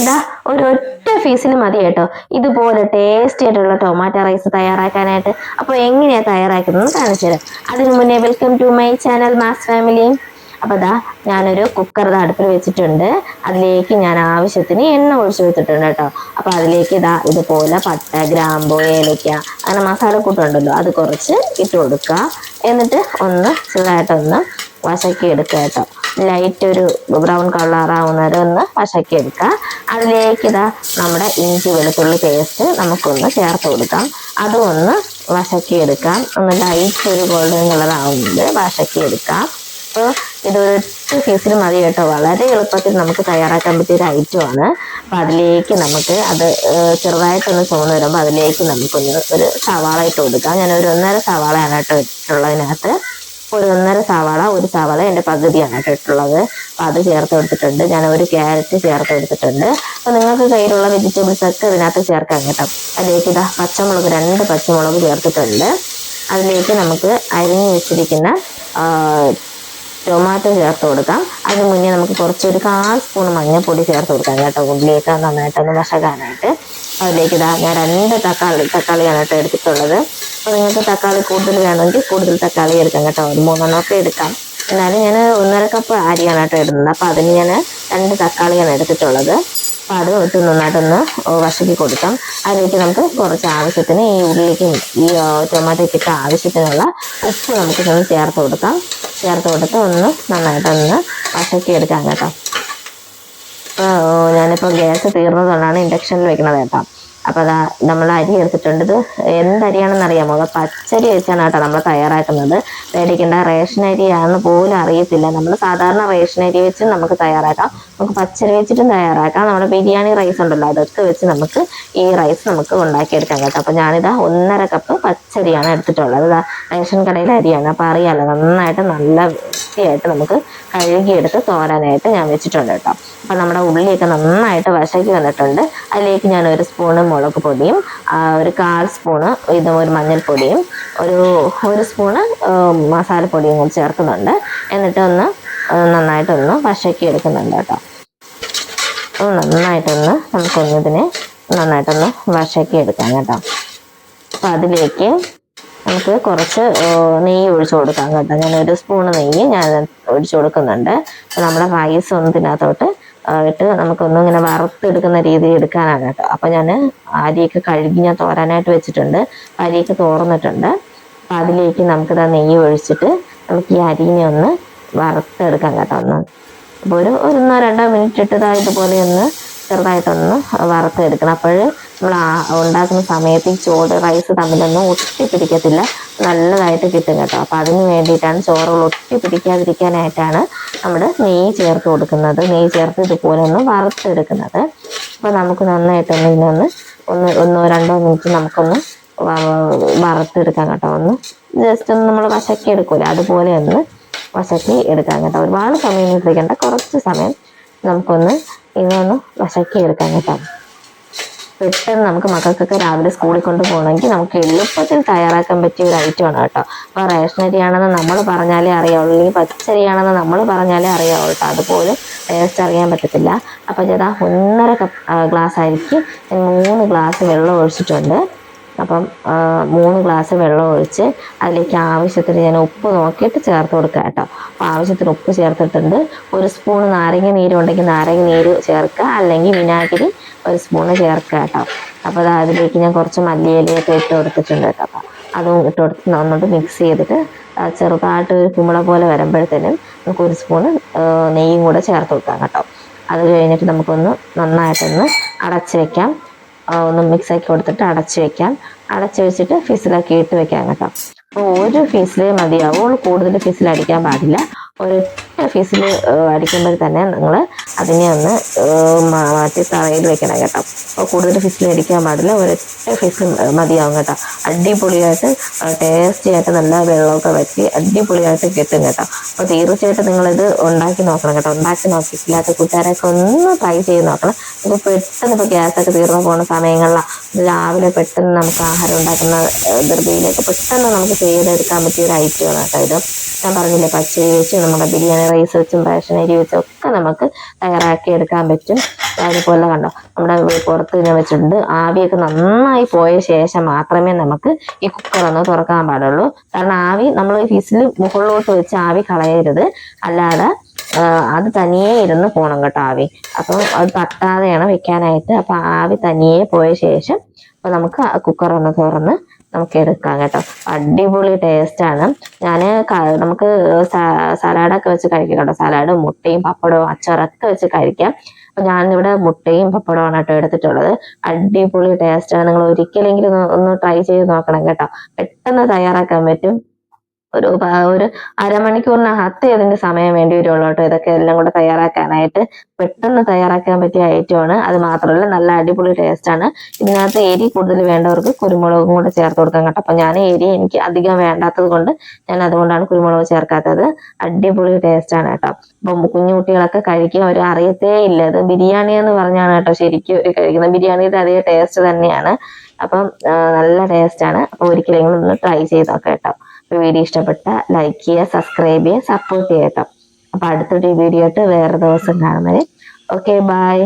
ഇതാ ഒരു ഒറ്റ ഫീസിൽ മതി കേട്ടോ. ഇതുപോലെ ടേസ്റ്റി ആയിട്ടുള്ള ടൊമാറ്റോ റൈസ് തയ്യാറാക്കാനായിട്ട്. അപ്പോൾ എങ്ങനെയാണ് തയ്യാറാക്കുന്നത് കാണിച്ചു തരാം. അതിനു മുന്നേ welcome to my channel mass family അപ്പോൾ ദാ ഞാനൊരു കുക്കർ അടുപ്പിൽ വെച്ചിട്ടുണ്ട്. അതിലേക്ക് ഞാൻ ആവശ്യത്തിന് എണ്ണ ഒഴിച്ച് വെച്ചിട്ടുണ്ട് കേട്ടോ. അപ്പോൾ അതിലേക്ക് ഇതാ ഇതുപോലെ പട്ട ഗ്രാമ്പു ഏലയ്ക്ക അങ്ങനെ മസാലക്കൂട്ടുണ്ടല്ലോ. അത് കുറച്ച് ഇട്ട് കൊടുക്കുക. എന്നിട്ട് ഒന്ന് ചെറുതായിട്ടൊന്ന് വശക്കി എടുക്കുക കേട്ടോ. ലൈറ്റ് ഒരു ബ്രൗൺ കളറാവുന്നവരെ ഒന്ന് വശക്കി എടുക്കുക. അതിലേക്ക് ഇതാ നമ്മുടെ ഇഞ്ചി വെളുത്തുള്ളി പേസ്റ്റ് നമുക്കൊന്ന് ചേർത്ത് കൊടുക്കാം. അതും ഒന്ന് വശക്കി എടുക്കാം. ഒന്ന് ലൈറ്റ് ഒരു ഗോൾഡൻ കളർ ആവുന്നത് വശക്കി എടുക്കാം. അപ്പോൾ ഇതൊരു പീസിൽ മതി കേട്ടോ. വളരെ എളുപ്പത്തിൽ നമുക്ക് തയ്യാറാക്കാൻ പറ്റിയ ഒരു ഐറ്റമാണ് അപ്പം അതിലേക്ക് നമുക്ക് അത് ചെറുതായിട്ടൊന്ന് ചുവന്ന് വരുമ്പോൾ അതിലേക്ക് നമുക്കൊന്ന് ഒരു സവാള ഇട്ട് കൊടുക്കാം. ഞാനൊരു ഒന്നര സവാളയാണ് കേട്ടോ ഇട്ടുള്ളതിനകത്ത്. ഒരു ഒന്നര സവാള ഒരു സവാള എന്റെ പകുതിയാണ് ഇട്ടിട്ടുള്ളത് അപ്പോൾ അപ്പം അത് ചേർത്ത് കൊടുത്തിട്ടുണ്ട്. ഞാൻ ഒരു ക്യാരറ്റ് ചേർത്ത് കൊടുത്തിട്ടുണ്ട്. അപ്പോൾ നിങ്ങൾക്ക് കയ്യിലുള്ള വെജിറ്റബിൾസ് ഒക്കെ ഇതിനകത്ത് ചേർക്കാൻ കേട്ടോ. അതിലേക്ക് ഇതാ പച്ചമുളക് രണ്ട് പച്ചമുളക് ചേർത്തിട്ടുണ്ട്. അതിലേക്ക് നമുക്ക് അരിഞ്ഞു വെച്ചിരിക്കുന്ന ടൊമാറ്റോ ചേർത്ത് കൊടുക്കാം. അതിന് മുന്നേ നമുക്ക് കുറച്ചൊരു കാൽ സ്പൂൺ മഞ്ഞൾപ്പൊടി ചേർത്ത് കൊടുക്കാം കേട്ടോ. ഉള്ളിയൊക്കെ നന്നായിട്ടൊന്ന് വശകാനായിട്ട്. അതിലേക്ക് ഇതാ ഞാൻ രണ്ട് തക്കാളി തക്കാളിയാണ് കേട്ടോ എടുത്തിട്ടുള്ളത്. അപ്പോൾ നിങ്ങൾക്ക് തക്കാളി കൂടുതൽ വേണമെങ്കിൽ കൂടുതൽ തക്കാളി എടുക്കാം കേട്ടോ. ഒരു മൂന്നെണ്ണമൊക്കെ എടുക്കാം. എന്നാലും ഞാൻ ഒന്നര കപ്പ് അരിയാണ് കേട്ടോ ഇടുന്നത്. അപ്പോൾ അതിന് ഞാൻ രണ്ട് തക്കാളിയാണ് എടുത്തിട്ടുള്ളത്. അപ്പോൾ അത് ഇട്ട് നന്നായിട്ടൊന്ന് വശക്കി കൊടുക്കാം. അതിലേക്ക് നമുക്ക് കുറച്ച് ആവശ്യത്തിന് ഈ ഉള്ളിലേക്കും ഈ ടൊമാറ്റോയ്ക്കൊക്കെ ആവശ്യത്തിനുള്ള ഉപ്പ് നമുക്ക് ചേർത്ത് കൊടുക്കാം. ചേർത്ത് കൊടുത്ത് ഒന്ന് നന്നായിട്ടൊന്ന് വശക്കി എടുക്കാം കേട്ടോ ഞാനിപ്പോൾ ഗ്യാസ് തീർന്നതുകൊണ്ടാണ് ഇൻഡക്ഷനിൽ വെക്കണത് കേട്ടോ. അപ്പോൾ അതാ നമ്മൾ അരി എടുത്തിട്ടുണ്ട്. ഇത് എന്തരിയാണെന്ന് അറിയാമോ? അത് പച്ചരി വെച്ചാണ് കേട്ടോ നമ്മൾ തയ്യാറാക്കുന്നത്. പേടിക്കേണ്ട റേഷൻ അരിയാണെന്ന് പോലും അറിയത്തില്ല. നമ്മൾ സാധാരണ റേഷൻ അരി വെച്ച് നമുക്ക് തയ്യാറാക്കാം. നമുക്ക് പച്ചരി വെച്ചിട്ടും തയ്യാറാക്കാം. നമ്മുടെ ബിരിയാണി റൈസ് ഉണ്ടല്ലോ അതൊക്കെ വെച്ച് നമുക്ക് ഈ റൈസ് നമുക്ക് ഉണ്ടാക്കിയെടുക്കാം കേട്ടോ. അപ്പോൾ ഞാനിതാ ഒന്നര കപ്പ് പച്ചരിയാണ് എടുത്തിട്ടുള്ളത്. ഇതാ റേഷൻ കടയിലെ അരിയാണ്. അപ്പോൾ അറിയാമല്ലോ നന്നായിട്ട് നല്ല വൃത്തിയായിട്ട് നമുക്ക് കഴുകിയെടുത്ത് തോരാനായിട്ട് ഞാൻ വെച്ചിട്ടുണ്ട് കേട്ടോ. അപ്പോൾ നമ്മുടെ ഉള്ളിയൊക്കെ നന്നായിട്ട് വശക്കി വന്നിട്ടുണ്ട്. അതിലേക്ക് ഞാൻ ഒരു സ്പൂണ് മുളക് പൊടിയും ഒരു കാൽ സ്പൂണ് ഇത് ഒരു മഞ്ഞൾപ്പൊടിയും ഒരു ഒരു സ്പൂണ് മസാലപ്പൊടിയും കൂടി ചേർക്കുന്നുണ്ട്. എന്നിട്ട് ഒന്ന് നന്നായിട്ടൊന്ന് വശക്കി എടുക്കുന്നുണ്ട് കേട്ടോ നന്നായിട്ടൊന്ന് നമുക്കൊന്ന് ഇതിനെ നന്നായിട്ടൊന്ന് വശക്കി എടുക്കാം കേട്ടോ. അപ്പം അതിലേക്ക് നമുക്ക് കുറച്ച് നെയ്യ് ഒഴിച്ചു കൊടുക്കാം കേട്ടോ. ഞാൻ ഒരു സ്പൂണ് നെയ്യ് ഞാൻ ഒഴിച്ചു കൊടുക്കുന്നുണ്ട്. നമ്മുടെ റൈസ് ഒന്നും ഇതിനകത്തോട്ട് ഇട്ട് നമുക്കൊന്നും ഇങ്ങനെ വറുത്തെടുക്കുന്ന രീതിയിൽ എടുക്കാനാണ് കേട്ടോ. അപ്പം ഞാൻ അരിയൊക്കെ കഴുകി ഞാൻ തോരാനായിട്ട് വെച്ചിട്ടുണ്ട്. അരിയൊക്കെ തോർന്നിട്ടുണ്ട്. അപ്പം അതിലേക്ക് നമുക്കിതാ നെയ്യ് ഒഴിച്ചിട്ട് നമുക്ക് ഈ അരിനെ ഒന്ന് വറുത്തെടുക്കാം കേട്ടോ ഒന്ന്. അപ്പോൾ ഒരു ഒന്നോ രണ്ടോ മിനിറ്റ് ഇട്ട് ദാ ഇതുപോലെ ഒന്ന് ചെറുതായിട്ടൊന്ന് വറുത്തെടുക്കണം. അപ്പോൾ നമ്മൾ ഉണ്ടാക്കുന്ന സമയത്ത് ഈ ചോറ് റൈസ് തമ്മിലൊന്നും ഒട്ടി പിടിക്കത്തില്ല നല്ലതായിട്ട് കിട്ടും കേട്ടോ. അപ്പോൾ അതിന് വേണ്ടിയിട്ടാണ് ചോറുകൾ ഒട്ടി പിടിക്കാതിരിക്കാനായിട്ടാണ് നമ്മൾ നെയ്യ് ചേർത്ത് കൊടുക്കുന്നത്. നെയ്യ് ചേർത്ത് ഇതുപോലെ ഒന്ന് വറുത്തെടുക്കുന്നത്. അപ്പോൾ നമുക്ക് നന്നായിട്ടൊന്ന് ഇതിനൊന്ന് ഒന്ന് ഒന്നോ രണ്ടോ മിനിറ്റ് നമുക്കൊന്ന് വറുത്തെടുക്കാം കേട്ടോ. ഒന്ന് ജസ്റ്റ് ഒന്ന് നമ്മൾ വശക്കി എടുക്കൂല? അതുപോലെ ഒന്ന് വശക്കി എടുക്കാം കേട്ടോ. ഒരുപാട് സമയം ഇട്ടിരിക്കേണ്ട കുറച്ച് സമയം നമുക്കൊന്ന് ഇതൊന്ന് വശക്കി എടുക്കാം കേട്ടോ. പെട്ടെന്ന് നമുക്ക് മക്കൾക്കൊക്കെ രാവിലെ സ്കൂളിൽ കൊണ്ട് പോകണമെങ്കിൽ നമുക്ക് എളുപ്പത്തിൽ തയ്യാറാക്കാൻ പറ്റിയ ഒരു ഐറ്റം ആണ് കേട്ടോ. അപ്പോൾ റേഷൻ അരിയാണെന്ന് നമ്മൾ പറഞ്ഞാലേ അറിയാവുള്ളൂ. അല്ലെങ്കിൽ പച്ചരിയാണെന്ന് നമ്മൾ പറഞ്ഞാലേ അറിയാവുള്ളൂ കേട്ടോ. അതുപോലും ടേസ്റ്റ് അറിയാൻ പറ്റത്തില്ല. അപ്പോൾ ചേട്ടാ ഒന്നര കപ്പ് ഗ്ലാസ് അരിക്ക് മൂന്ന് ഗ്ലാസ് വെള്ളം ഒഴിച്ചിട്ടുണ്ട്. അപ്പം മൂന്ന് ഗ്ലാസ് വെള്ളം ഒഴിച്ച് അതിലേക്ക് ആവശ്യത്തിന് ഞാൻ ഉപ്പ് നോക്കിയിട്ട് ചേർത്ത് കൊടുക്കുക കേട്ടോ. അപ്പോൾ ആവശ്യത്തിന് ഉപ്പ് ചേർത്തിട്ടുണ്ട്. ഒരു സ്പൂൺ നാരങ്ങ നീര് ഉണ്ടെങ്കിൽ നാരങ്ങ നീര് ചേർക്കുക. അല്ലെങ്കിൽ വിനാഗിരി ഒരു സ്പൂണ് ചേർക്കുക കേട്ടോ. അപ്പോൾ അത് അതിലേക്ക് ഞാൻ കുറച്ച് മല്ലിയിലയൊക്കെ ഇട്ട് കൊടുത്തിട്ടുണ്ട് കേട്ടോ. അപ്പോൾ അതും ഇട്ട് കൊടുത്ത് നന്നായിട്ട് മിക്സ് ചെയ്തിട്ട് ചെറുതായിട്ട് ഒരു കുമ്പള പോലെ വരുമ്പോഴത്തേനും നമുക്ക് ഒരു സ്പൂണ് നെയ്യും കൂടെ ചേർത്ത് കൊടുക്കാം കേട്ടോ. അത് കഴിഞ്ഞിട്ട് നമുക്കൊന്ന് നന്നായിട്ടൊന്ന് അടച്ച് വെക്കാം. ആ, ഒന്ന് മിക്സ് ആക്കി കൊടുത്തിട്ട് അടച്ച് വെക്കാം. അടച്ച് വെച്ചിട്ട് ഫിസിലാക്കി ഇട്ട് വെക്കാം കേട്ടോ. അപ്പോൾ ഒരു ഫിസിലേ മതിയാവുള്ളൂ കൂടുതൽ ഫിസിൽ അടിക്കാൻ പാടില്ല. ഒരൊറ്റ ഫിസിൽ അടിക്കുമ്പോൾ തന്നെ നിങ്ങൾ അതിനെ ഒന്ന് മാറ്റി തറയിൽ വെക്കണം കേട്ടോ. അപ്പോൾ കൂടുതൽ ഫിസിൽ അടിക്കാൻ പാടില്ല. ഒരൊറ്റ ഫിസിൽ മതിയാവും കേട്ടോ. അടിപൊളിയായിട്ട് ടേസ്റ്റി ആയിട്ട് നല്ല വെള്ളമൊക്കെ വറ്റി അടിപൊളിയായിട്ട് കിട്ടും കേട്ടോ. അപ്പോൾ തീർച്ചയായിട്ടും നിങ്ങളിത് ഉണ്ടാക്കി നോക്കണം കേട്ടോ. ഉണ്ടാക്കി നോക്കിയിട്ടില്ലാത്ത കൂട്ടുകാരൊക്കെ ഒന്ന് ട്രൈ ചെയ്ത് നോക്കണം. ഇപ്പോൾ പെട്ടെന്ന് ഇപ്പോൾ ഗ്യാസൊക്കെ തീർന്നു പോകുന്ന സമയങ്ങളിലാണ് രാവിലെ പെട്ടെന്ന് നമുക്ക് ആഹാരം ഉണ്ടാക്കുന്ന ധൃതിയിലേക്ക് പെട്ടെന്ന് നമുക്ക് ചെയ്തെടുക്കാൻ പറ്റിയ ഒരു ഐറ്റമാണ് കേട്ടോ ഇത്. ഞാൻ പറഞ്ഞില്ലേ പച്ചരി വെച്ച് നമ്മുടെ ബിരിയാണി റൈസ് വെച്ചും റേഷൻ വെച്ചും ഒക്കെ നമുക്ക് തയ്യാറാക്കി എടുക്കാൻ പറ്റും. അതുപോലെ കണ്ടോ നമ്മുടെ പുറത്ത് ഇങ്ങനെ വെച്ചിട്ടുണ്ട്. ആവിയൊക്കെ നന്നായി പോയ ശേഷം മാത്രമേ നമുക്ക് ഈ കുക്കർ ഒന്ന് തുറക്കാൻ പാടുള്ളൂ. കാരണം ആവി നമ്മൾ ഫിസിൽ മുകളിലോട്ട് വെച്ച് ആവി കളയരുത്. അല്ലാതെ അത് തനിയെ ഇരുന്ന് പോണം കേട്ടോ ആവി. അപ്പം അത് തട്ടാതെയാണ് വെക്കാനായിട്ട്. അപ്പൊ ആവി തനിയെ പോയ ശേഷം അപ്പൊ നമുക്ക് കുക്കർ ഒന്ന് തുറന്ന് നമുക്ക് എടുക്കാം കേട്ടോ. അടിപൊളി ആണ്. ഞാൻ നമുക്ക് സലാഡൊക്കെ വെച്ച് കഴിക്കാം കേട്ടോ. സലാഡും മുട്ടയും പപ്പടവും അച്ചാറൊക്കെ വെച്ച് കഴിക്കാം. അപ്പൊ ഞാനിവിടെ മുട്ടയും പപ്പടമാണ് കേട്ടോ എടുത്തിട്ടുള്ളത്. അടിപൊളി ടേസ്റ്റ് ആണ്. നിങ്ങൾ ഒരിക്കലെങ്കിലും ഒന്ന് ട്രൈ ചെയ്ത് നോക്കണം കേട്ടോ. പെട്ടെന്ന് തയ്യാറാക്കാൻ പറ്റും. ഒരു ഒരു ഒരു അരമണിക്കൂറിനകത്ത് ഇതിന്റെ സമയം വേണ്ടി വരുള്ളൂ കേട്ടോ. ഇതൊക്കെ എല്ലാം കൂടെ തയ്യാറാക്കാനായിട്ട് പെട്ടെന്ന് തയ്യാറാക്കാൻ പറ്റിയ ഐറ്റമാണ് അത് മാത്രമല്ല നല്ല അടിപൊളി ടേസ്റ്റ് ആണ്. ഇതിനകത്ത് എരി കൂടുതൽ വേണ്ടവർക്ക് കുരുമുളകും കൂടെ ചേർത്ത് കൊടുക്കാൻ കേട്ടോ. അപ്പൊ ഞാൻ എരി എനിക്ക് അധികം വേണ്ടാത്തത് കൊണ്ട് ഞാൻ അതുകൊണ്ടാണ് കുരുമുളക് ചേർക്കാത്തത്. അടിപൊളി ടേസ്റ്റ് ആണ് കേട്ടോ. അപ്പം കുഞ്ഞു കുട്ടികളൊക്കെ കഴിക്കും അവർ അറിയത്തേ ഇല്ല. ഇത് ബിരിയാണി എന്ന് പറഞ്ഞാണ് കേട്ടോ ശരിക്കും ഒരു കഴിക്കുന്നത്. ബിരിയാണിയുടെ അതേ ടേസ്റ്റ് തന്നെയാണ്. അപ്പം നല്ല ടേസ്റ്റ് ആണ്. അപ്പൊ ഒരിക്കലെങ്കിലും ഒന്ന് ട്രൈ ചെയ്ത് നോക്കാം കേട്ടോ. വീഡിയോ ഇഷ്ടപ്പെട്ട ലൈക്ക് ചെയ്യുക സബ്സ്ക്രൈബ് ചെയ്യുക സപ്പോർട്ട് ചെയ്യുക കേട്ടോ അപ്പൊ അടുത്തൊരു വീഡിയോ ആയിട്ട് വേറെ ദിവസം കാണുന്നത് ഓക്കെ ബൈ